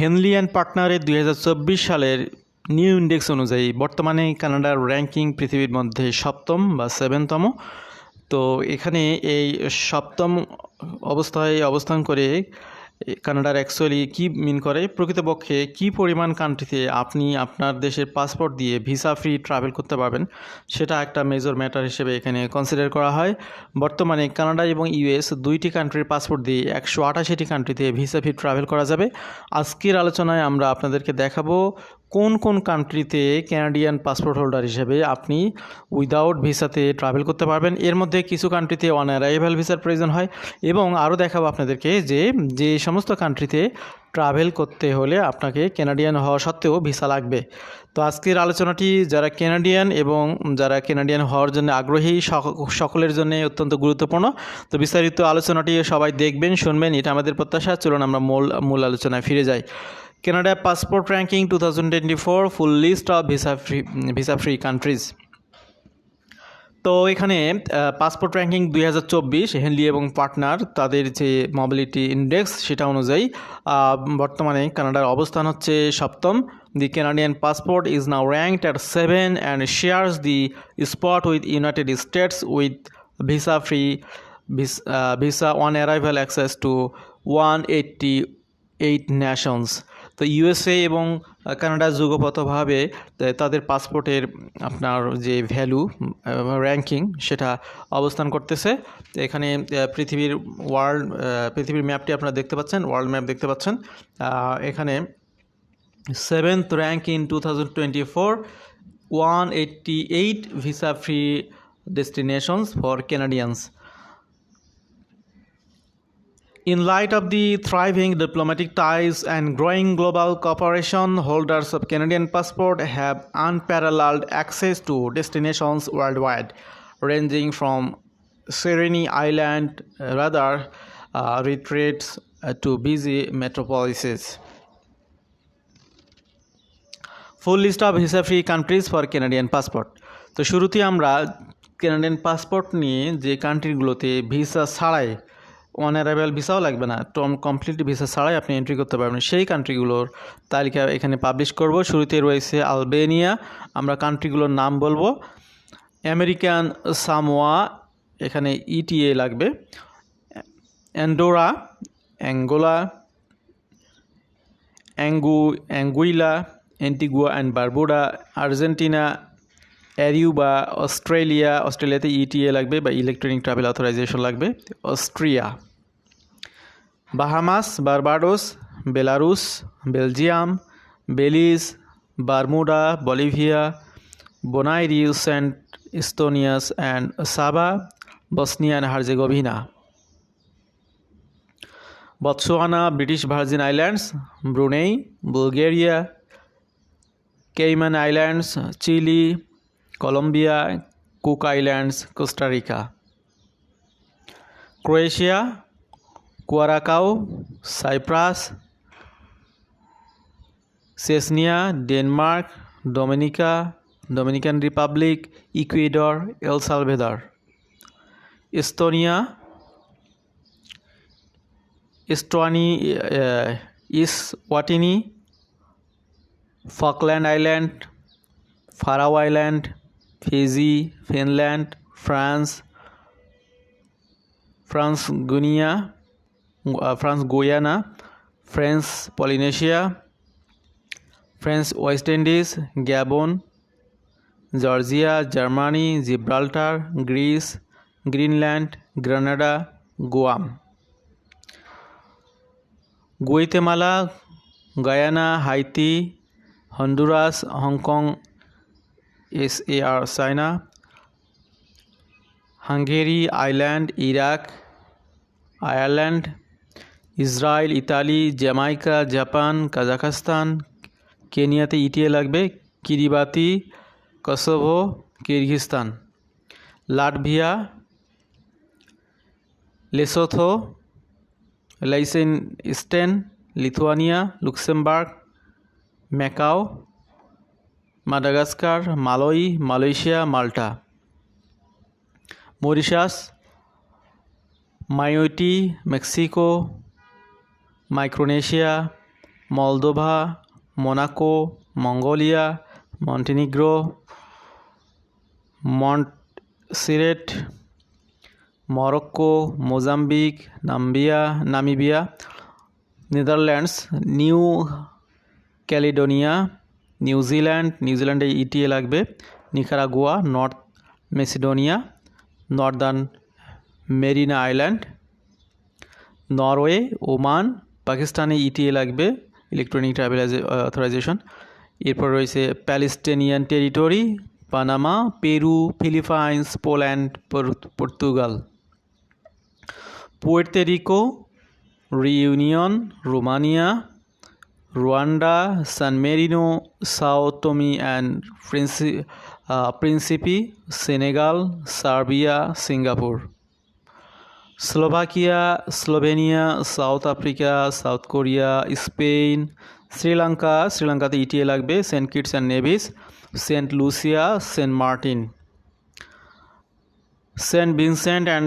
Henley and পার্টনারের দুই হাজার চব্বিশ সালের নিউ ইন্ডেক্স অনুযায়ী বর্তমানে কানাডার র্যাঙ্কিং পৃথিবীর মধ্যে সপ্তম বা সেভেনতম। তো এখানে এই সপ্তম অবস্থায় অবস্থান করে কানাডার অ্যাকচুয়ালি কি মিন করে? প্রকৃতপক্ষে কি পরিমাণ কান্ট্রিতে আপনি আপনার দেশের পাসপোর্ট দিয়ে ভিসা ফ্রি ট্রাভেল করতে পারবেন, সেটা একটা মেজর ম্যাটার হিসেবে এখানে কনসিডার করা হয়। বর্তমানে কানাডা এবং ইউএস দুইটি কান্ট্রির পাসপোর্ট দিয়ে একশো আটাশিটি কান্ট্রিতে ভিসা ফ্রি ট্রাভেল করা যাবে। আজকের আলোচনায় আমরা আপনাদেরকে দেখাবো কোন কোন কান্ট্রিতে ক্যানাডিয়ান পাসপোর্ট হোল্ডার হিসেবে আপনি উইদাউট ভিসাতে ট্রাভেল করতে পারবেন? এর মধ্যে কিছু কান্ট্রিতে অন অ্যারাইভাল ভিসার প্রয়োজন হয় এবং আরও দেখাবো আপনাদেরকে যে যে সমস্ত কান্ট্রিতে ট্রাভেল করতে হলে আপনাকে ক্যানাডিয়ান হওয়া সত্ত্বেও ভিসা লাগবে। তো আজকের আলোচনাটি যারা ক্যানাডিয়ান এবং যারা ক্যানাডিয়ান হওয়ার জন্য আগ্রহী সক- সকলের জন্য অত্যন্ত গুরুত্বপূর্ণ। তো বিস্তারিত আলোচনাটি সবাই দেখবেন, শুনবেন, এটা আমাদের প্রত্যাশা। চলুন আমরা মূল মূল আলোচনায় ফিরে যাই। Canada Passport Ranking 2024 full list of visa free visa free countries তো এখানে পাসপোর্ট র্যাঙ্কিং দুই হাজার চব্বিশ হেনলি এবং পার্টনার তাদের যে মোবিলিটি ইন্ডেক্স সেটা অনুযায়ী বর্তমানে কানাডার অবস্থান হচ্ছে সপ্তম। The Canadian passport is now ranked at seven and shares the spot with United States with visa free visa on arrival access to one eighty eight nations তো ইউএসএ এবং কানাডা যুগপথভাবে তাদের পাসপোর্টের আপনার যে ভ্যালু র্যাঙ্কিং সেটা অবস্থান করতেছে। এখানে পৃথিবীর ওয়ার্ল্ড পৃথিবীর ম্যাপটি আপনারা দেখতে পাচ্ছেন ওয়ার্ল্ড ম্যাপ দেখতে পাচ্ছেন। এখানে seventh rank in two thousand twenty four one eighty eight visa free destinations for Canadians In light of the thriving diplomatic ties and growing global cooperation, holders of Canadian passport have unparalleled access to destinations worldwide, ranging from Serene Island, uh, rather uh, retreats uh, to busy metropolises. Full list of visa free countries for Canadian passport তো শুরুতেই আমরা Canadian passport নিয়ে যে কান্ট্রিগুলোতে visa ছাড়াই on arrival ভিসাও লাগবে না। টম কমপ্লিট ভিসা ছাড়াই আপনি এন্ট্রি করতে পারবেন। সেই কান্ট্রিগুলোর তালিকা এখানে পাবলিশ করব। শুরুতে রয়েছে আলবেনিয়া। আমরা কান্ট্রিগুলোর নাম বলব। আমেরিকান সামোয়া এখানে ইটিএ লাগবে। Andorra Angola অ্যাঙ্গু Anguilla Antigua and Barbuda Argentina Aruba Australia, অস্ট্রেলিয়াতে ইটিএ লাগবে বা ইলেকট্রনিক ট্রাভেল অথরাইজেশন লাগবে। Austria, Bahamas, Barbados, Belarus, Belgium, Belize, Bermuda, Bolivia Bonaire and Eustatius and Saba, Bosnia and Herzegovina. Botswana British Virgin Islands, Brunei, Bulgaria Cayman Islands, Chile Colombia Cook Islands Costa Rica Croatia Curacao Cyprus सेसनिया Denmark Dominica Dominican Republic Ecuador El Salvador Estonia Estonia इस वाटिनी Falkland island Faroe island Fiji, Finland, France France Guinea France Guiana, French Polynesia, French West Indies, Gabon, Georgia, Germany, Gibraltar, Greece, Greenland, Grenada, Guam. Guatemala, Guyana, Haiti, Honduras, Hong Kong S A R China Hungary, Iceland, Iraq, Ireland, Israel, Italy, Jamaica, Japan, Kazakhstan, কেনিয়াতে ETA লাগবে, Kiribati, Kosovo Kyrgyzstan Latvia, Lesotho Liechtenstein Lithuania, Luxembourg, Macao Madagascar, Malawi, Malaysia, Malta. Mauritius Mayotte Mexico, Micronesia, Moldova, Monaco, Mongolia, Montenegro, Montserrat, Morocco, Mozambique, Namibia, Namibia, Netherlands, New Caledonia New Zealand নিউজিল্যান্ডে ETA লাগবে। Nicaragua, North Macedonia, Northern Mariana island, Norway, Oman, পাকিস্তানে ETA লাগবে, electronic travel authorisation. এরপর রয়েছে Palestinian territory, Panama, Peru, Philippines, Poland Portugal. Puerto Rico Reunion Romania Rwanda San Marino Sao Tome and Principe Principe Senegal Serbia Singapore Slovakia Slovenia South Africa South Korea Spain Sri Lanka শ্রীলঙ্কাতে ETA লাগবে Saint Kitts and Nevis Saint Lucia Saint Martin Saint Vincent and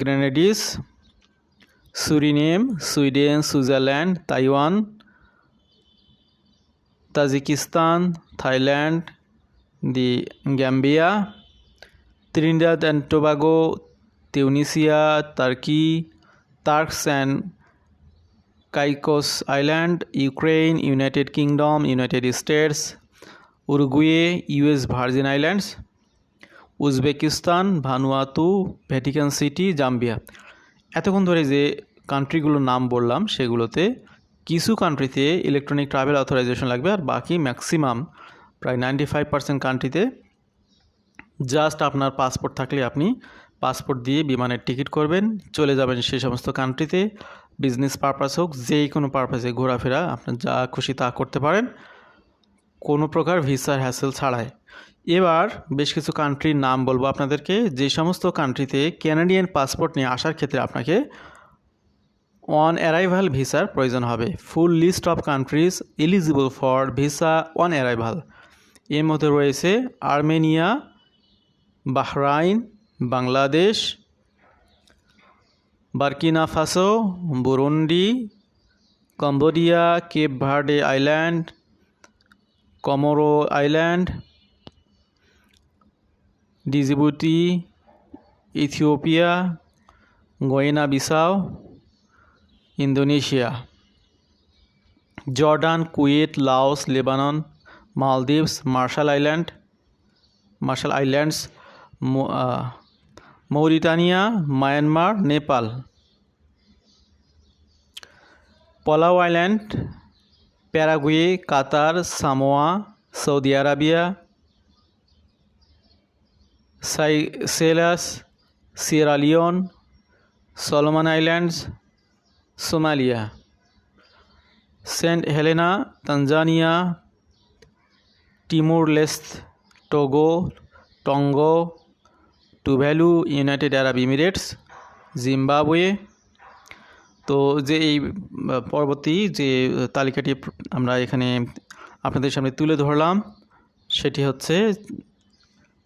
Grenadines Suriname Sweden Switzerland Taiwan Tajikistan Thailand the Gambia Trinidad and Tobago Tunisia Turkey Turks and Caicos island Ukraine United Kingdom United States Uruguay US Virgin Islands Uzbekistan Vanuatu Vatican City Zambia এতক্ষণ ধরে যে কান্ট্রিগুলোর নাম বললাম, সেগুলোতে কিছু কান্ট্রিতে electronic travel authorisation লাগবে আর বাকি ম্যাক্সিমাম প্রায় নাইনটি ফাইভ পার্সেন্ট কান্ট্রিতে জাস্ট আপনার পাসপোর্ট থাকলে আপনি পাসপোর্ট দিয়ে বিমানের টিকিট করবেন, চলে যাবেন সেই সমস্ত কান্ট্রিতে বিজনেস পারপাস হোক, যেই কোনো পারপাসে ঘোরাফেরা, আপনার যা খুশি তা করতে পারেন, কোনো প্রকার ভিসার হ্যাসেল ছাড়াই। এবার বেশ কিছু কান্ট্রির নাম বলব আপনাদেরকে, যে সমস্ত কান্ট্রিতে ক্যানাডিয়ান পাসপোর্ট নিয়ে আসার ক্ষেত্রে আপনাকে অন অ্যারাইভাল ভিসার প্রয়োজন হবে। Full list of countries eligible for visa on arrival এর মধ্যে রয়েছে Armenia, Bahrain, Bangladesh, Burkina Faso, Burundi, Cambodia, Cape Verde island, Comoro island Djibouti Ethiopia, Guinea Bissau. Indonesia Jordan Kuwait Laos Lebanon Maldives Marshall island Marshall islands Mauritania Myanmar Nepal Palau island Paraguay Qatar Samoa Saudi Arabia Seychelles Sierra Leone Solomon Islands Somalia. Saint Helena, Tanzania Timor Leste Togo, Tonga Tuvalu United Arab Emirates, Zimbabwe. তো যে এই পরবর্তী যে তালিকাটি আমরা এখানে আপনাদের সামনে তুলে ধরলাম, সেটি হচ্ছে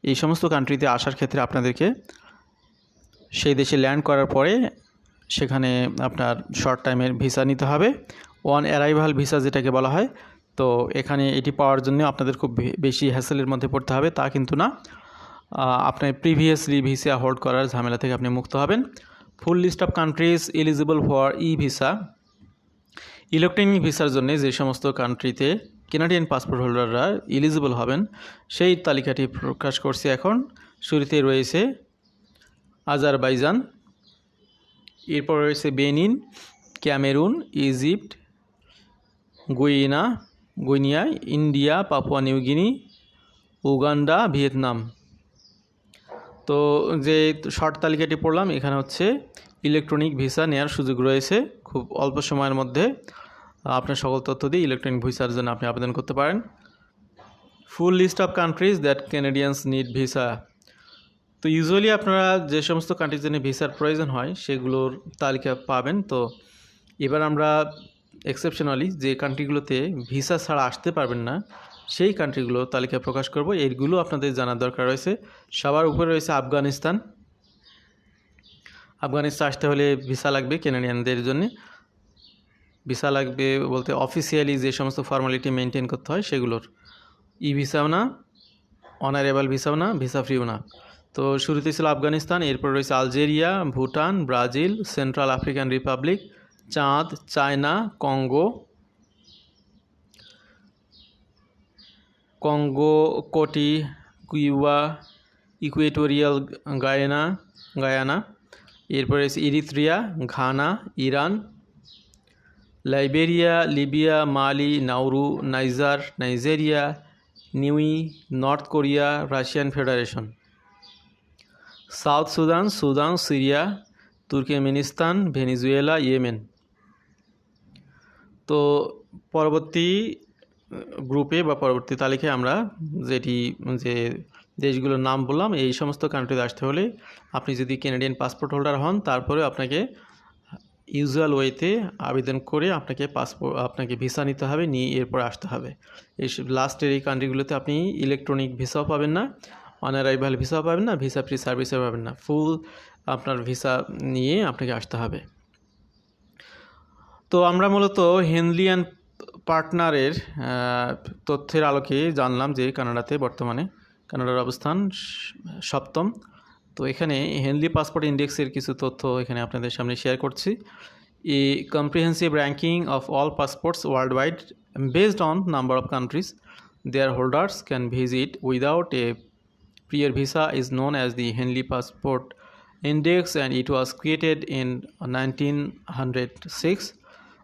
এই সমস্ত কান্ট্রিতে আসার ক্ষেত্রে আপনাদেরকে সেই দেশে ল্যান্ড করার পরে সেখানে আপনার শর্ট টাইমের ভিসা নিতে হবে। ওয়ান অ্যারাইভাল ভিসা যেটাকে বলা হয়, তো এখানে এটি পাওয়ার জন্য আপনাদের খুব বেশি হ্যাসেলের মধ্যে পড়তে হবে, তা কিন্তু না। আপনার প্রিভিয়াসলি ভিসা হোল্ড করার ঝামেলা থেকে আপনি মুক্ত হবেন। Full list of countries eligible for E visa electronic ভিসার জন্য যে সমস্ত কান্ট্রিতে কেনাডিয়ান পাসপোর্ট হোল্ডাররা এলিজিবল হবেন, সেই তালিকাটি প্রকাশ করছি এখন। শুরুতে রয়েছে আজারবাইজান এরপর রয়েছে Benin, Cameroon, Egypt Guinea Guinea India, Papua New Guinea Uganda, Vietnam. তো যে শর্ট তালিকাটি পড়লাম, এখানে হচ্ছে ইলেকট্রনিক ভিসা নেওয়ার সুযোগ রয়েছে। খুব অল্প সময়ের মধ্যে আপনার সকল তথ্য দিয়ে ইলেকট্রনিক ভিসার জন্য আপনি আবেদন করতে পারেন। Full list of countries that Canadians need visa তো ইউজুয়ালি আপনারা যে সমস্ত কান্ট্রির জন্য ভিসার প্রয়োজন হয়, সেগুলোর তালিকা পাবেন। তো এবার আমরা এক্সেপশনালি যে কান্ট্রিগুলোতে ভিসা ছাড়া আসতে পারবেন না, সেই কান্ট্রিগুলো তালিকা প্রকাশ করব। এইগুলো আপনাদের জানার দরকার রয়েছে। সবার উপরে রয়েছে আফগানিস্তান। আফগানিস্তান আসতে হলে ভিসা লাগবে কেনাডিয়ানদের জন্য। ভিসা লাগবে বলতে অফিসিয়ালি যে সমস্ত ফর্মালিটি মেনটেন করতে হয়, সেগুলোর। ই ভিসাও না অনারেবল ভিসাও না ভিসা ফ্রিও না। তো শুরুতে ছিল আফগানিস্তান, এরপর রয়েছে Algeria, Bhutan, Brazil, Central African Republic, Chad, China, Congo Congo, Cote Cuba Equatorial Guinea Guyana, এরপরে রয়েছে Eritrea, Ghana, Iran, Liberia, Libya, Mali, Nauru, Niger, Nigeria, Niue, North Korea, Russian Federation. South Sudan Sudan, Syria, Turkmenistan, Venezuela, Yemen. তো পরবর্তী গ্রুপে বা পরবর্তী তালিকায় আমরা যেটি, যে দেশগুলোর নাম বললাম, এই সমস্ত কান্ট্রিতে আসতে হলে আপনি যদি কেনেডিয়ান পাসপোর্ট হোল্ডার হন, তারপরে আপনাকে ইউজুয়াল ওয়েতে আবেদন করে আপনাকে পাসপোর্ট আপনাকে ভিসা নিতে হবে, নিয়ে এরপর আসতে হবে। এই লাস্টের এই কান্ট্রিগুলোতে আপনি ইলেকট্রনিক ভিসাও পাবেন না। অনারাইভাল ভিসাও পাবেন না ভিসা ফ্রি সার্ভিসও পাবেন না। ফুল আপনার ভিসা নিয়ে আপনাকে আসতে হবে। তো আমরা মূলত হেনলিয়ান পার্টনারের তথ্যের আলোকে জানলাম যে কানাডাতে বর্তমানে, কানাডার অবস্থান সপ্তম। তো এখানে হেনলি পাসপোর্ট ইন্ডেক্সের কিছু তথ্য এখানে আপনাদের সামনে শেয়ার করছি। A comprehensive ranking of all passports world wide based on number of countries their holders can visit without a prior visa is known as the Henley Passport Index and it was created in 1906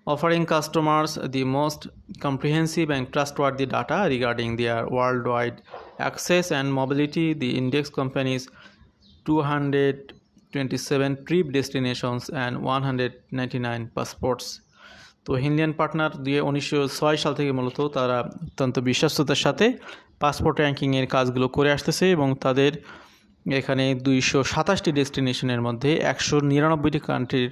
offering customers the most comprehensive and trustworthy data regarding their worldwide access and mobility. The index companies 227 trip destinations and 199 passports তো হিন্দিয়ান partner দিয়ে উনিশশো ছয় সাল থেকে মূলত তারা অত্যন্ত বিশ্বস্ততার সাথে পাসপোর্ট র্যাঙ্কিংয়ের কাজগুলো করে আসতেছে এবং তাদের এখানে দুইশো সাতাশটি ডেস্টিনেশনের মধ্যে একশো নিরানব্বইটি কান্ট্রির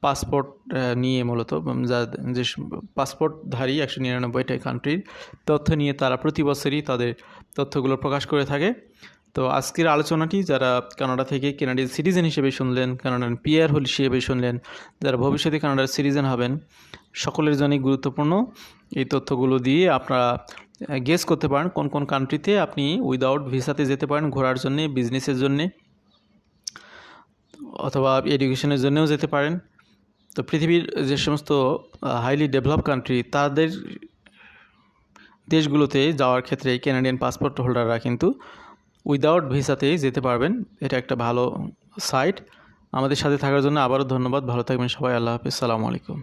পাসপোর্ট নিয়ে মূলত যা, যে পাসপোর্টধারী একশো নিরানব্বইটা কান্ট্রির তথ্য নিয়ে তারা প্রতি বছরই তাদের তথ্যগুলো প্রকাশ করে থাকে। তো আজকের আলোচনাটি যারা কানাডা থেকে কানাডিয়ান সিটিজেন হিসেবে শুনলেন কানাডান পিয়ার হল হিসেবে শুনলেন, যারা ভবিষ্যতে কানাডার সিটিজেন হবেন, সকলের জন্যই গুরুত্বপূর্ণ এই তথ্যগুলো দিয়ে আপনারা গেস করতে পারেন কোন কোন কান্ট্রিতে আপনি উইদাউট ভিসাতে যেতে পারেন, ঘোরার জন্যে বিজনেসের জন্যে, অথবা এডুকেশনের জন্যেও যেতে পারেন। তো পৃথিবীর যে সমস্ত হাইলি ডেভেলপ কান্ট্রি তাদের দেশগুলোতে যাওয়ার ক্ষেত্রে ক্যানাডিয়ান পাসপোর্ট হোল্ডাররা কিন্তু উইদাউট ভিসাতেই যেতে পারবেন। এটা একটা ভালো সাইট। আমাদের সাথে থাকার জন্য আবারও ধন্যবাদ। ভালো থাকবেন সবাই। আল্লাহ হাফিজ। সালামু আলাইকুম।